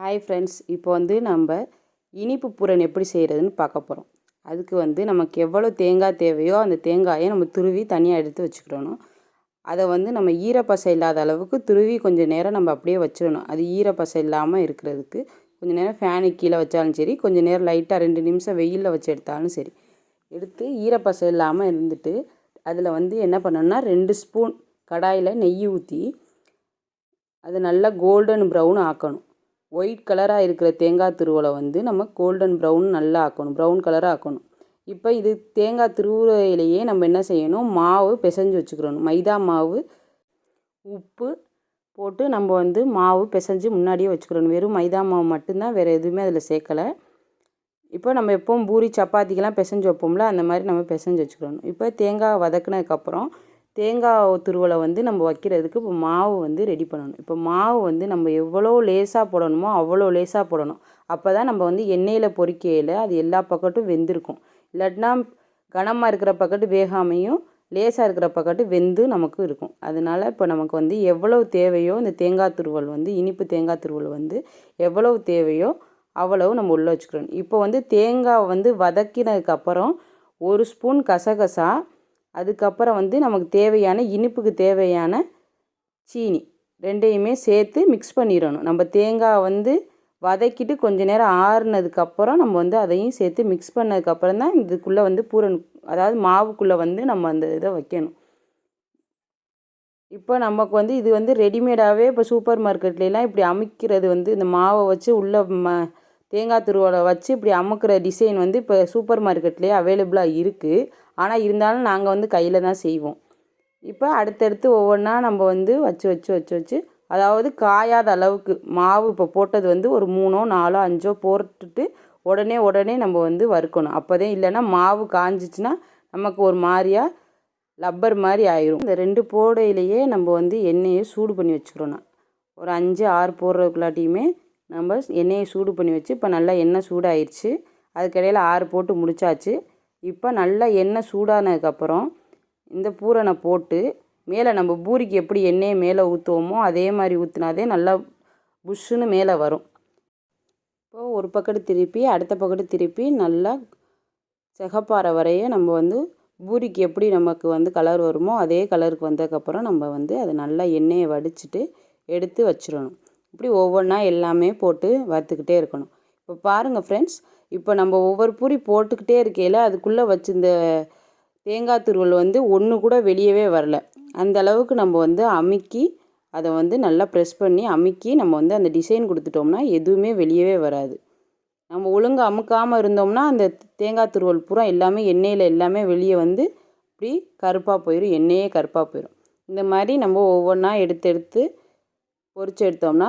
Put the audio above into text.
Hi friends இப்போ வந்து நம்ம இனிப்பு பூரன் எப்படி செய்கிறதுன்னு பார்க்க போகிறோம் அதுக்கு வந்து நமக்கு எவ்வளோ தேங்காய் தேவையோ அந்த தேங்காயை நம்ம துருவி தனியாக எடுத்து வச்சுக்கிடணும். அதை வந்து நம்ம ஈரப்பசை இல்லாத அளவுக்கு துருவி கொஞ்சம் நேரம் நம்ம அப்படியே வச்சிடணும். அது ஈரப்பசை இல்லாமல் இருக்கிறதுக்கு கொஞ்சம் நேரம் ஃபேனுக்கு கீழே வச்சாலும் சரி கொஞ்சம் நேரம் லைட்டாக ரெண்டு நிமிஷம் வெயிலில் வச்சு எடுத்தாலும் சரி எடுத்து ஈரப்பசை இல்லாமல் இருந்துட்டு அதில் வந்து என்ன பண்ணணும்னா ரெண்டு ஸ்பூன் கடாயில் நெய் ஊற்றி அது நல்லா கோல்டன் ப்ரௌன் ஆக்கணும். ஒயிட் கலராக இருக்கிற தேங்காய் துருவலை வந்து நம்ம கோல்டன் ப்ரௌன் நல்லா ஆக்கணும் ப்ரௌன் கலராக ஆக்கணும். இப்போ இது தேங்காய் துருவையிலேயே நம்ம என்ன செய்யணும்? மாவு பிசைஞ்சு வச்சுக்கிறணும். மைதா மாவு உப்பு போட்டு நம்ம வந்து மாவு பிசைஞ்சு முன்னாடியே வச்சுக்கிறணும். வெறும் மைதா மாவு மட்டும்தான் வேறு எதுவுமே அதில் சேர்க்கலை. இப்போ நம்ம எப்போவும் பூரி சப்பாத்திக்கெலாம் பிசைஞ்சு வைப்போம்ல அந்த மாதிரி நம்ம பிசைஞ்சு வச்சுக்கிறணும். இப்போ தேங்காய் வதக்குனதுக்கப்புறம் தேங்காய் துருவலை வந்து நம்ம வைக்கிறதுக்கு இப்போ மாவு வந்து ரெடி பண்ணணும். இப்போ மாவு வந்து நம்ம எவ்வளோ லேசாக போடணுமோ அவ்வளோ லேசாக போடணும். அப்போ தான் நம்ம வந்து எண்ணெயில் பொறிக்கையில் அது எல்லா பக்கட்டும் வெந்திருக்கும். இல்லாட்டினா கனமாக இருக்கிற பக்கட்டு வேகாமையும் லேசாக இருக்கிற பக்கட்டு வெந்து நமக்கு இருக்கும். அதனால் இப்போ நமக்கு வந்து எவ்வளவு தேவையோ இந்த தேங்காய் துருவல் வந்து இனிப்பு தேங்காய் துருவல் வந்து எவ்வளவு தேவையோ அவ்வளவு நம்ம உள்ளே வச்சுக்கிறோம் இப்போ வந்து தேங்காய் வந்து வதக்கினதுக்கப்புறம் ஒரு ஸ்பூன் கசகசா அதுக்கப்புறம் வந்து நமக்கு தேவையான இனிப்புக்கு தேவையான சீனி ரெண்டையுமே சேர்த்து மிக்ஸ் பண்ணிடணும். நம்ம தேங்காய் வந்து வதக்கிட்டு கொஞ்ச நேரம் ஆறுனதுக்கப்புறம் நம்ம வந்து அதையும் சேர்த்து மிக்ஸ் பண்ணதுக்கப்புறம் தான் இதுக்குள்ளே வந்து பூரண் அதாவது மாவுக்குள்ளே வந்து நம்ம அந்த இதை வைக்கணும். இப்போ நமக்கு வந்து இது வந்து ரெடிமேடாகவே இப்போ சூப்பர் மார்க்கெட்லலாம் இப்படி அமைக்கிறது வந்து இந்த மாவை வச்சு உள்ளே ம தேங்காய் துருவலை வச்சு இப்படி அமுக்கிற டிசைன் வந்து இப்போ சூப்பர் மார்க்கெட்லேயே அவைலபிளாக இருக்குது ஆனால் இருந்தாலும் நாங்கள் வந்து கையில் தான் செய்வோம். இப்போ அடுத்தடுத்து ஒவ்வொன்றா நம்ம வந்து வச்சு வச்சு வச்சு வச்சு அதாவது காயாத அளவுக்கு மாவு இப்போ போட்டது வந்து ஒரு மூணோ நாலோ அஞ்சோ போட்டுட்டு உடனே உடனே நம்ம வந்து வறுக்கணும். அப்போதே இல்லைன்னா மாவு காஞ்சிச்சுன்னா நமக்கு ஒரு மாதிரியாக லப்பர் மாதிரி ஆயிரும். இந்த ரெண்டு போடையிலேயே நம்ம வந்து எண்ணெயை சூடு பண்ணி வச்சுக்கிறோம் ஒரு அஞ்சு ஆறு போடுறதுக்குள்ளாட்டியுமே நம்ம எண்ணெயை சூடு பண்ணி வச்சு இப்போ நல்லா எண்ணெய் சூடாயிருச்சு. அதுக்கிடையில் ஆறு போட்டு முடிச்சாச்சு. இப்போ நல்லா எண்ணெய் சூடானதுக்கப்புறம் இந்த பூரனை போட்டு மேலே நம்ம பூரிக்கு எப்படி எண்ணெயை மேலே ஊற்றுவோமோ அதே மாதிரி ஊற்றினாதே நல்லா புஷ்ஷுன்னு மேலே வரும். இப்போது ஒரு பக்கத்து திருப்பி அடுத்த பக்கத்து திருப்பி நல்லா சிகப்பாறை வரைய நம்ம வந்து பூரிக்கு எப்படி நமக்கு வந்து கலர் வருமோ அதே கலருக்கு வந்ததுக்கப்புறம் நம்ம வந்து அதை நல்லா எண்ணெயை வடிச்சிட்டு எடுத்து வச்சிடணும். இப்படி ஒவ்வொன்றா எல்லாமே போட்டு வறுத்துக்கிட்டே இருக்கணும். இப்போ பாருங்கள் ஃப்ரெண்ட்ஸ் இப்போ நம்ம ஒவ்வொரு பூரி போட்டுக்கிட்டே இருக்கையில் அதுக்குள்ளே வச்சிருந்த தேங்காய் துருவல் வந்து ஒன்று கூட வெளியவே வரல. அந்த அளவுக்கு நம்ம வந்து அமுக்கி அதை வந்து நல்லா ப்ரெஸ் பண்ணி அமுக்கி நம்ம வந்து அந்த டிசைன் கொடுத்துட்டோம்னா எதுவுமே வெளியவே வராது. நம்ம ஒழுங்கு அமுக்காமல் இருந்தோம்னா அந்த தேங்காய் துருவல் பூரா எல்லாமே எண்ணெயில் எல்லாமே வெளியே வந்து இப்படி கருப்பாக போயிடும் எண்ணெயே கருப்பாக போயிடும் இந்த மாதிரி நம்ம ஒவ்வொன்றா எடுத்து எடுத்து பொறிச்சு எடுத்தோம்னா